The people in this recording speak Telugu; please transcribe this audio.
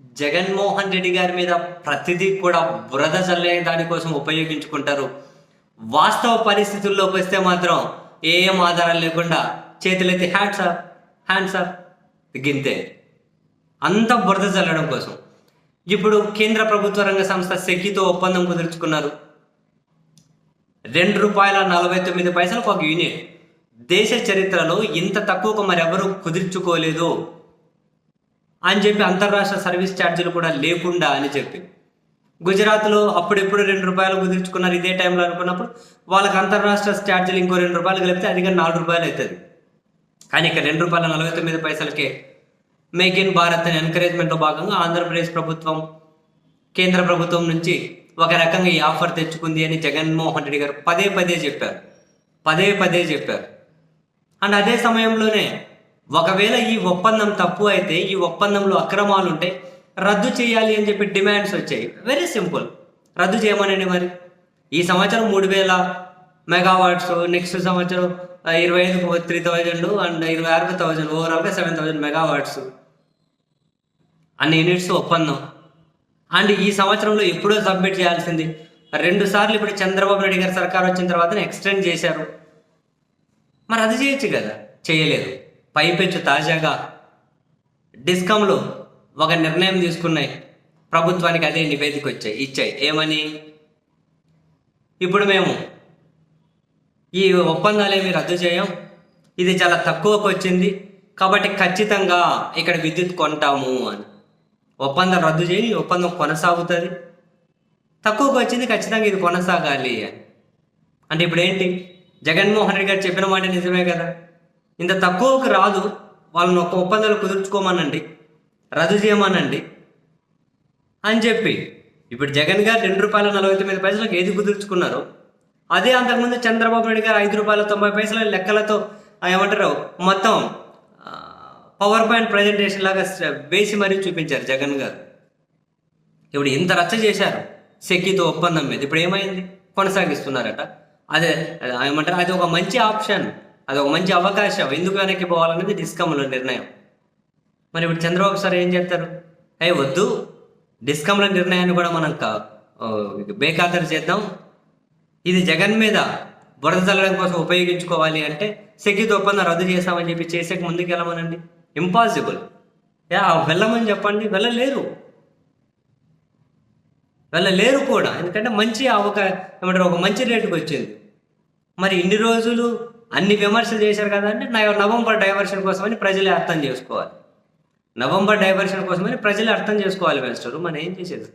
జగన్మోహన్ రెడ్డి గారి మీద ప్రతిదీ కూడా బురద చల్లే దానికోసం ఉపయోగించుకుంటారు. వాస్తవ పరిస్థితుల్లోకి వస్తే మాత్రం ఏం ఆధారాలు లేకుండా చేతులెత్తి హ్యాండ్స్ సార్ హ్యాండ్స్ సార్ గింతే అంత బురద చల్లడం కోసం. ఇప్పుడు కేంద్ర ప్రభుత్వ రంగ సంస్థ సెకితో ఒప్పందం కుదుర్చుకున్నారు. రెండు రూపాయల నలభై తొమ్మిది పైసలకు ఒక యూనిట్. దేశ చరిత్రలో ఇంత తక్కువకు మరెవరూ కుదుర్చుకోలేదు. అని చెప్పి అంతర్రాష్ట్ర సర్వీస్ ఛార్జీలు కూడా లేకుండా అని చెప్పి. గుజరాత్లో అప్పుడెప్పుడు రెండు రూపాయలు కుదుర్చుకున్నారు ఇదే టైంలో అనుకున్నప్పుడు వాళ్ళకి అంతర్రాష్ట్ర ఛార్జీలు ఇంకో రెండు రూపాయలు కలిపితే అది కానీ నాలుగు రూపాయలు అవుతుంది కానీ ఇక్కడ రెండు రూపాయల నలభై తొమ్మిది పైసలకే మేక్ ఇన్ భారత్ అనే ఎంకరేజ్మెంట్లో భాగంగా ఆంధ్రప్రదేశ్ ప్రభుత్వం కేంద్ర ప్రభుత్వం నుంచి ఒక రకంగా ఈ ఆఫర్ తెచ్చుకుంది అని జగన్మోహన్ రెడ్డి గారు పదే పదే చెప్పారు. పదే పదే చెప్పారు. అండ్ అదే సమయంలోనే ఒకవేళ ఈ ఒప్పందం తప్పు అయితే ఈ ఒప్పందంలో అక్రమాలు ఉంటే రద్దు చేయాలి అని చెప్పి డిమాండ్స్ వచ్చాయి. వెరీ సింపుల్ రద్దు చేయమనండి మరి. ఈ సంవత్సరం మూడు వేల మెగావాట్స్ నెక్స్ట్ సంవత్సరం ఇరవై ఐదు త్రీ థౌజండ్ అండ్ ఇరవై ఆరు థౌజండ్ ఓవరాల్గా సెవెన్ థౌజండ్ మెగావాట్స్ అన్ని యూనిట్స్ ఒప్పందం. అండ్ ఈ సంవత్సరంలో ఎప్పుడో సబ్మిట్ చేయాల్సింది. రెండు సార్లు ఇప్పుడు చంద్రబాబు నాయుడు గారి సర్కార్ వచ్చిన తర్వాత ఎక్స్టెండ్ చేశారు. మరి అది చేయొచ్చు కదా? చేయలేదు. పైపెచ్చు తాజాగా డిస్కంలో ఒక నిర్ణయం తీసుకున్నాయి. ప్రభుత్వానికి అదే నివేదిక వచ్చాయి ఇచ్చాయి. ఏమని? ఇప్పుడు మేము ఈ ఒప్పందాలు ఏమి రద్దు చేయం. ఇది చాలా తక్కువకు వచ్చింది. కాబట్టి ఖచ్చితంగా ఇక్కడ విద్యుత్ కొంటాము అని. ఒప్పందం రద్దు చేయి ఒప్పందం కొనసాగుతుంది. తక్కువకు వచ్చింది ఖచ్చితంగా ఇది కొనసాగాలి అని. అంటే ఇప్పుడు ఏంటి? జగన్మోహన్ రెడ్డి గారు చెప్పిన మాట నిజమే కదా. ఇంత తక్కువకు రాదు. వాళ్ళని ఒక ఒప్పందాలు కుదుర్చుకోమనండి. రద్దు చేయమనండి. అని చెప్పి ఇప్పుడు జగన్ గారు రెండు రూపాయల నలభై తొమ్మిది పైసలకు ఏది కుదుర్చుకున్నారో అదే అంతకుముందు చంద్రబాబు నాయుడు గారు ఐదు రూపాయల తొంభై పైసల లెక్కలతో ఏమంటారు మొత్తం పవర్ పాయింట్ ప్రజెంటేషన్ లాగా వేసి మరీ చూపించారు జగన్ గారు. ఇప్పుడు ఇంత రచ్చ చేశారు సెక్కితో ఒప్పందం మీద. ఇప్పుడు ఏమైంది? కొనసాగిస్తున్నారట. అదే ఏమంటారు అది ఒక మంచి ఆప్షన్. అది ఒక మంచి అవకాశం. ఎందుకు వెనక్కి పోవాలనేది డిస్కమ్ల నిర్ణయం. మరి ఇప్పుడు చంద్రబాబు సార్ ఏం చెప్తారు అయ్యి వద్దు. డిస్కమ్ల నిర్ణయాన్ని కూడా మనం బేఖాతరు చేద్దాం. ఇది జగన్ మీద బురద చల్లడం కోసం ఉపయోగించుకోవాలి అంటే సెక్యూరిటీ ఒప్పందం రద్దు చేస్తామని చెప్పి చేసేకి ముందుకు వెళ్ళమనండి ఇంపాసిబుల్ యా వెళ్ళమని చెప్పండి. వెళ్ళలేరు. వెళ్ళలేరు కూడా. ఎందుకంటే మంచి అవకాశం ఏమంటారు ఒక మంచి రేటుకి వచ్చింది మరి ఇన్ని రోజులు అన్ని విమర్శలు చేశారు కదా అంటే నా నవంబర్ డైవర్షన్ కోసమని ప్రజలే అర్థం చేసుకోవాలి. నవంబర్ డైవర్షన్ కోసమని ప్రజలే అర్థం చేసుకోవాలి మాస్టర్ మనం ఏం చేసేది?